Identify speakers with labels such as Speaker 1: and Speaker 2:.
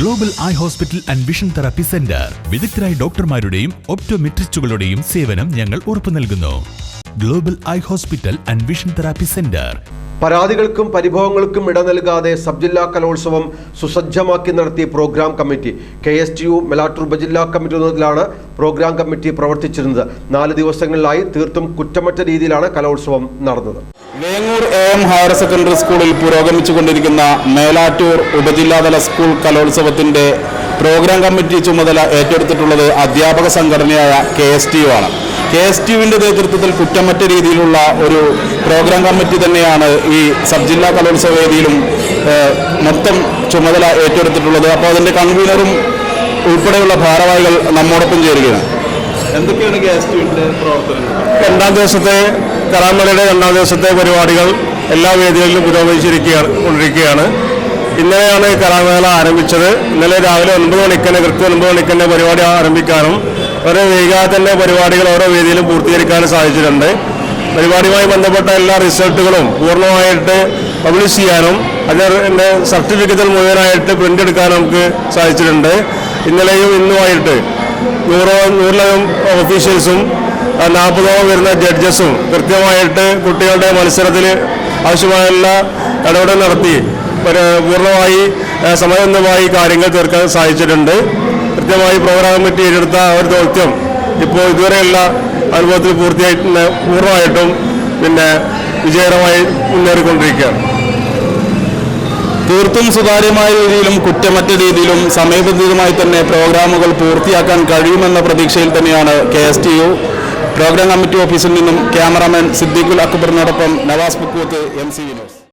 Speaker 1: Global eye hospital and vision therapy centre വിദഗ്ധരായ ഡോക്ടർമാരുടെയും ഒപ്റ്റോമെട്രിസ്റ്റുകളുടെയും സേവനം ഞങ്ങൾ ഉറപ്പു നൽകുന്നു. Global eye hospital and vision therapy centre
Speaker 2: പരാതികൾക്കും പരിഭവങ്ങൾക്കും ഇട നൽകാതെ സബ് ജില്ലാ കലോത്സവം സുസജ്ജമാക്കി നടത്തിയ programme committee K S T U Melattur ഉപജില്ലാ കമ്മിറ്റി എന്നതിലാണ് പ്രോഗ്രാം കമ്മിറ്റി പ്രവർത്തിച്ചിരുന്നത്. നാല് ദിവസങ്ങളിലായി തീർത്തും കുറ്റമറ്റ രീതിയിലാണ് കലോത്സവം നടന്നത്.
Speaker 3: Vengoor A M higher secondary സ്കൂളിൽ പുരോഗമിച്ചുകൊണ്ടിരിക്കുന്ന മേലാറ്റൂർ ഉപജില്ലാതല സ്കൂൾ കലോത്സവത്തിന്റെ പ്രോഗ്രാം കമ്മിറ്റി ചുമതല ഏറ്റെടുത്തിട്ടുള്ളത് അധ്യാപക സംഘടനയായ കെ എസ് ടി യു ആണ്. കെ എസ് ടി യുവിന്റെ നേതൃത്വത്തിൽ കുറ്റമറ്റ രീതിയിലുള്ള ഒരു പ്രോഗ്രാം കമ്മിറ്റി തന്നെയാണ് ഈ സബ് ജില്ലാ കലോത്സവ വേദിയിലും മൊത്തം ചുമതല ഏറ്റെടുത്തിട്ടുള്ളത്. അപ്പോൾ അതിന്റെ കൺവീനറും ഉൾപ്പെടെയുള്ള ഭാരവാഹികൾ നമ്മോടൊപ്പം ചേരുകയാണ്. എന്തൊക്കെയാണ് കെ എസ് ടി പ്രവർത്തനങ്ങൾ?
Speaker 4: രണ്ടാം ദിവസത്തെ കലാമേളയുടെ രണ്ടാം ദിവസത്തെ പരിപാടികൾ എല്ലാ വേദികളിലും പുരോഗമിച്ചിരിക്കുകയാണ് കൊണ്ടിരിക്കുകയാണ്. ഇന്നലെയാണ് കലാമേള ആരംഭിച്ചത്. ഇന്നലെ രാവിലെ ഒൻപത് മണിക്ക് തന്നെ കൃത്യം ഒൻപത് മണിക്ക് തന്നെ പരിപാടി ആരംഭിക്കാനും വളരെ വൈകാതെ തന്നെ പരിപാടികൾ ഓരോ വേദിയിലും പൂർത്തീകരിക്കാനും സാധിച്ചിട്ടുണ്ട്. പരിപാടിയുമായി ബന്ധപ്പെട്ട എല്ലാ റിസൾട്ടുകളും പൂർണമായിട്ട് പബ്ലിഷ് ചെയ്യാനും അതിന്റെ സർട്ടിഫിക്കറ്റുകൾ മുഴുവനായിട്ട് പ്രിന്റ് എടുക്കാനും നമുക്ക് സാധിച്ചിട്ടുണ്ട്. ഇന്നലെയും ഇന്നുമായിട്ട് നൂറോ നൂറിലധികം ഓഫീഷ്യൽസും നാൽപ്പതോളം വരുന്ന ജഡ്ജസും കൃത്യമായിട്ട് കുട്ടികളുടെ മത്സരത്തിൽ ആവശ്യമായ എല്ലാ ഇടപെടൽ നടത്തി. പൂർണമായി സമയബന്ധമായി കാര്യങ്ങൾ തീർക്കാൻ സാധിച്ചിട്ടുണ്ട്. കൃത്യമായി പ്രോഗ്രാം കമ്മിറ്റി ഏറ്റെടുത്ത ഒരു ദൗത്യം ഇപ്പോൾ ഇതുവരെയുള്ള അനുഭവത്തിൽ പൂർത്തിയായിട്ട് പൂർണമായിട്ടും പിന്നെ വിജയകരമായി മുന്നേറിക്കൊണ്ടിരിക്കുകയാണ്.
Speaker 3: തീർത്തും സുതാര്യമായ രീതിയിലും കുറ്റമറ്റ രീതിയിലും സമയബന്ധിതമായി തന്നെ പ്രോഗ്രാമുകൾ പൂർത്തിയാക്കാൻ കഴിയുമെന്ന പ്രതീക്ഷയിൽ തന്നെയാണ് K S T U programme committee ഓഫീസിൽ നിന്നും ക്യാമറാമാൻ സിദ്ദീഖുൽ അക്ബറിനോടൊപ്പം നവാസ് ബുക്കൂത്ത് എം സി വിനോസ്